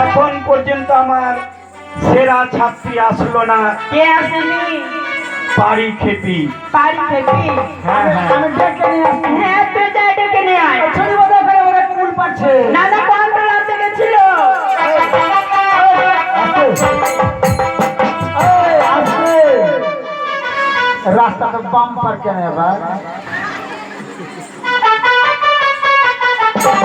এখন পর্যন্ত আমার সেরা ছাত্রী আসলো না। কে আসেনি? বাড়ি খেপি। পারি খেপি? হ্যাঁ, হ্যাঁ। আমি ডেকে নিয়ে আসছি। হ্যাঁ তুই যা ডেকে নিয়ে আয়। বাঁধা করে ওরা কুল পাচ্ছে। না না আনতে গেছিল। রাস্তাটা বাম্পার কেন এবার?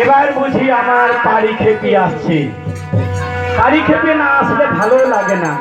এবার বুঝি আমার বাড়ি খেপি আসছে। বাড়ি খেপি না আসলে ভালো লাগে না।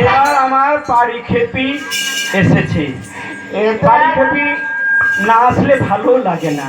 এবার আমার বাড়ি খেপি এসেছে বাড়ি খেপি না আসলে ভালো লাগে না।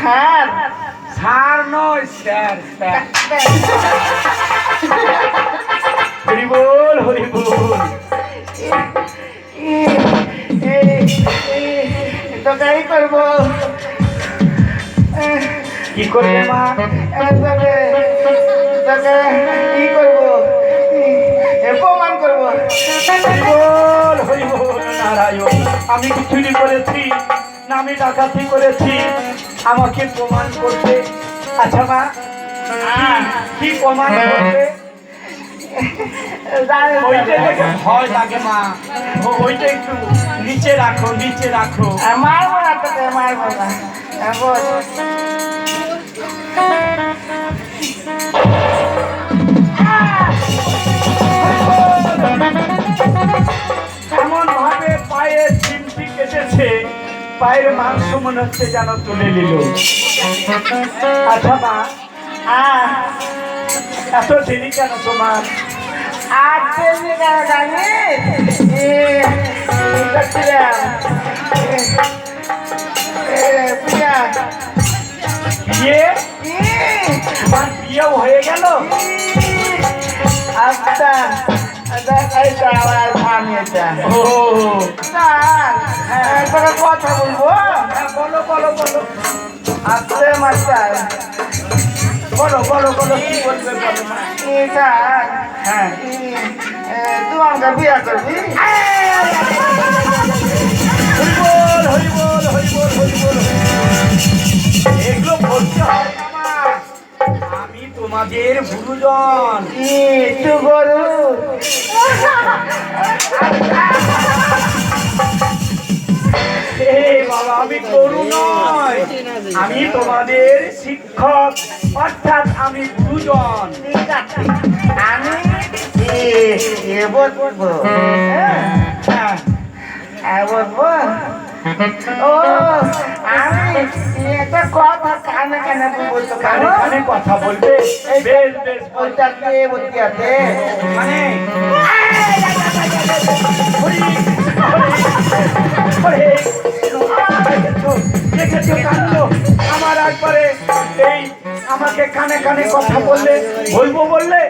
থার স্যার নয় স্যার স্যার। হরি বল হরি বল তোকে এই কি করবে মা? কি করব? প্রমাণ করব। বল হরি বল নারায়ণ আমি কি চুরি করেছি। আমি ডাকাতি করেছি। আমাকে প্রমাণ করতে আচ্ছা মা কি- কি প্রমাণ করবে? ওইটা দেখে ভয় লাগে মা। ওইটা একটু নিচে রাখো নিচে রাখো। মারবো না তোকে মারবো না। পায়ের মাংস মনে হচ্ছে যেন তুলে নিল। আচ্ছা মা। এত দেরি কেন তোমার? আর তেমনি কেন বিয়ে? তোমার বিয়েও হয়ে গেল? আচ্ছা আচ্ছা, আমার স্বামী ও। কথা বলো বলো বলো আসলে মাস্টার বলো বলো বলো কি বলবে বলো এটা হ্যাঁ তুই আমাকে বিয়ে করবি হরিবল হরিবল হরিবল হরিবল এগুলো বলতে হয় আমি তোমাদের গুরুজন। একটু গরু। বাবা আমি করু নয় আমি তোমাদের শিক্ষক অর্থাৎ আমি আছে আমি হ্যাঁ হ্যাঁ ও আমি একটা কথা কানে কানে বলতে কানে কানে কথা বলবে। বেশ বেশ। বল। ওইটা বলতে আছে? মানে। দেখেছ কাণ্ড আমার একবারে এই আমাকে কানে কানে কথা বললে বলব বললে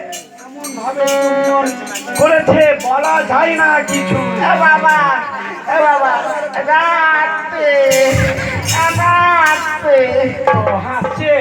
করেছে বলা যায় না কিছু বাবা বাবা হাসছে